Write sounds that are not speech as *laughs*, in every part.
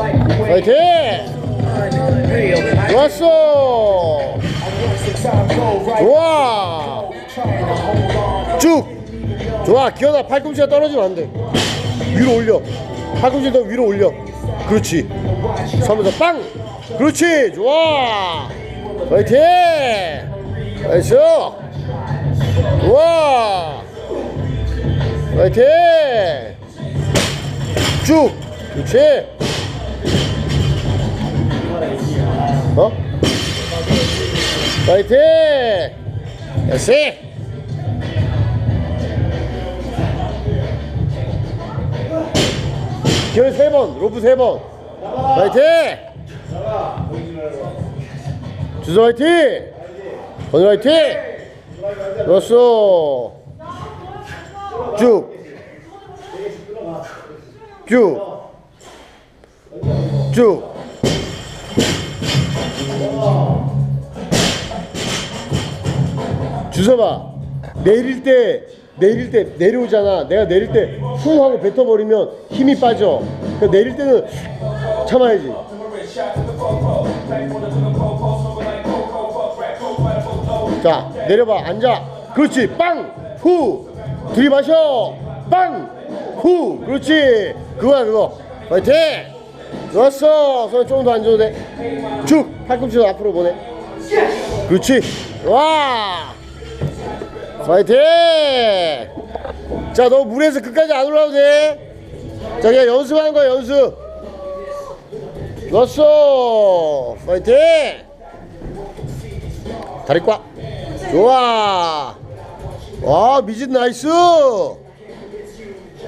파이팅! 좋았어! 좋아! 쭉! 좋아, 기현아, 팔꿈치가 떨어지면 안 돼. 위로 올려. 팔꿈치 더 위로 올려. 그렇지. 서면서 빵! 그렇지! 좋아! 파이팅! 나이스! 좋아! 파이팅! 쭉! 그렇지! 어? 파이팅! 됐지? 기회 세 번, 로프 세 번. 파이팅! 주소 화이팅! 건우 화이팅! 좋았어. 쭉. 쭉. 쭉. 주서봐. 내릴 때, 내릴 때 내려오잖아. 내가 내릴 때쿵 하고 뱉어버리면 힘이 빠져. 그 내릴 때는 참아야지. 자, 내려봐. 앉아. 그렇지. 빵! 후! 들이마셔! 빵! 후! 그렇지. 그거야, 그거. 화이팅! 좋았어. 손 조금 더 앉아도 돼. 쭉! 팔꿈치도 앞으로 보내. 그렇지. 와! 파이팅! 자, 너 물에서 끝까지 안 돼. 자, 그냥 연습하는 거야, 연습. 넣었어. 파이팅! 다리 꽉. 좋아. 와, 미진 나이스.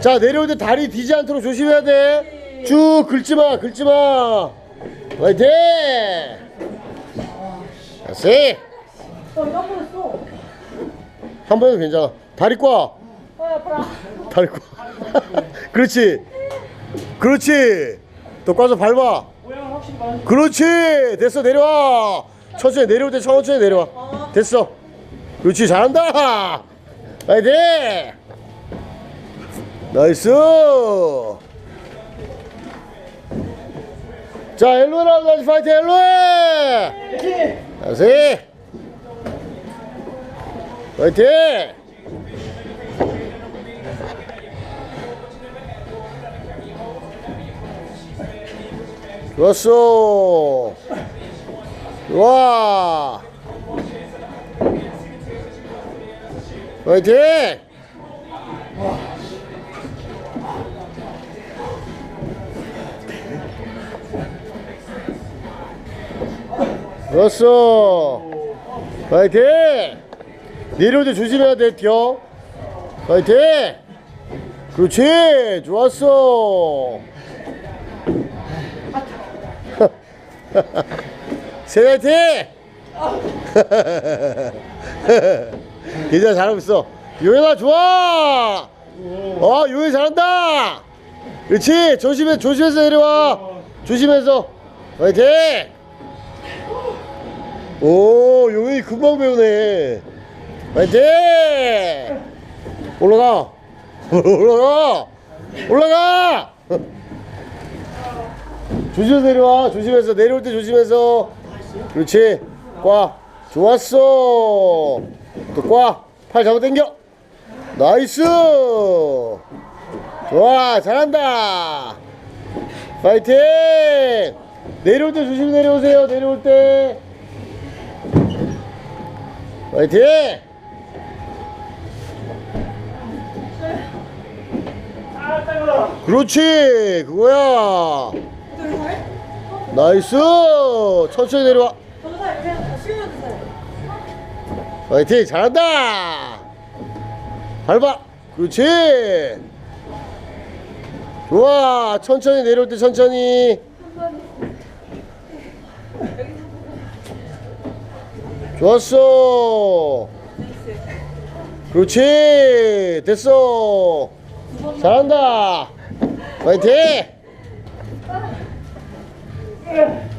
자, 내려올 때 다리 뒤지 않도록 조심해야 돼. 쭉 긁지 마, 긁지 마. 파이팅! 다시. 한 번은 괜찮아. 다리 아파라. 다리 꽉. *laughs* 그렇지. 그렇지. 또 꽈서 밟아. 그렇지. 됐어. 내려와. 천천히 내려올 때 천천히 내려와. 됐어. 그렇지. 잘한다. 파이팅. 나이스. 자, 엘로라 다시 파이팅 엘로에. 다시. 파이팅. 좋았어. 좋아. 파이팅! 좋았어. 파이팅! 내려올 때 조심해야 돼, 뛰어. 파이팅! 그렇지! 좋았어. *laughs* 세화이팅! *laughs* 괜찮아 잘하고 있어 요현아 좋아 어 요현 잘한다 그렇지 조심해 조심해서 내려와 조심해서 화이팅 오 요현이 금방 배우네. 화이팅! 올라가. *laughs* 올라가. 올라가. 조심해서 내려와. 조심해서 내려올 때 조심해서. 그렇지. 꽉 좋았어. 또꽉팔 잡아 당겨. 나이스. 좋아. 잘한다. 파이팅! 내려올 때 조심히 내려오세요. 내려올 때 파이팅! 그렇지 그거야? 나이스! 천천히 내려와. 파이팅 잘한다! 밟아. 그렇지. 좋아 천천히 내려올 때 천천히 좋았어. 그렇지. 됐어. 잘한다. 파이팅.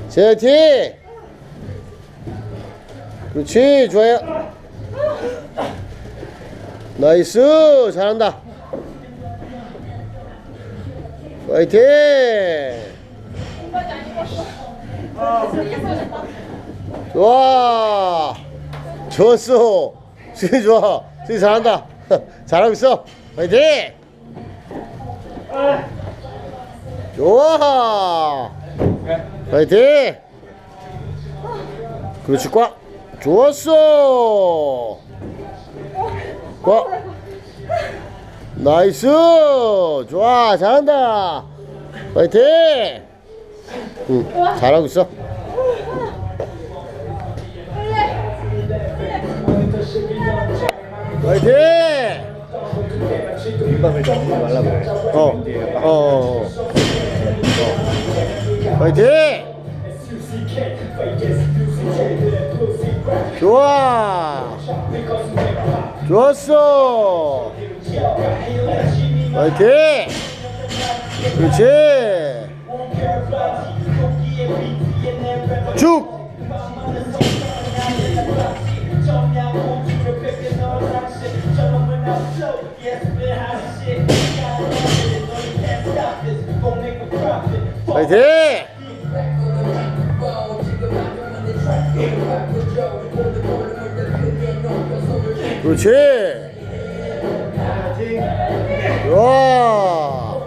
제이팅. 그렇지. 좋아요. 나이스. 잘한다. 파이팅 좋아. 좋았어. 수희 좋아. 수희 잘한다. *laughs* 잘하고 있어. 화이팅! 좋아. 화이팅! 그렇지 꽉. 좋았어. 꽉. 나이스. 좋아 잘한다. 화이팅! 응 잘하고 있어 화이팅 뒷밤을 잡지 말라고 그래. 어, 어, 어, 어. 화이팅! 좋아! 좋았어! 화이팅! 그렇지! 쭉! 화이팅! 그렇지! 좋아!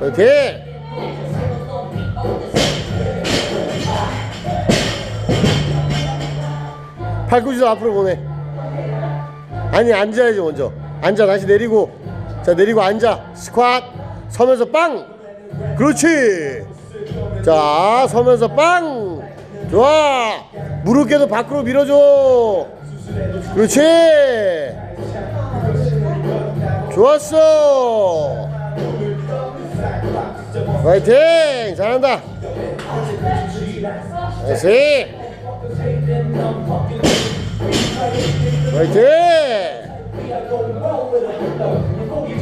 화이팅! 팔꿈치도 앞으로 보내. 아니 앉아야지 먼저. 앉아 다시 내리고. 자 내리고 앉아. 스쿼트. 서면서 빵. 그렇지. 자 서면서 빵. 좋아. 무릎께도 밖으로 밀어줘. 그렇지. 좋았어. 화이팅. 잘한다. 다시. 화이팅!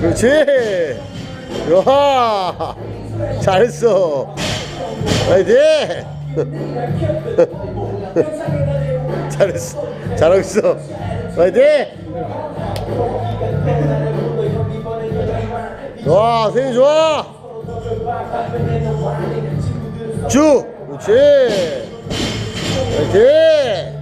그렇지! 좋아! 잘했어! 화이팅! *laughs* 잘했어! 잘하고 있어! 화이팅! 좋아! 세윤 좋아! 주! 그렇지! 화이팅!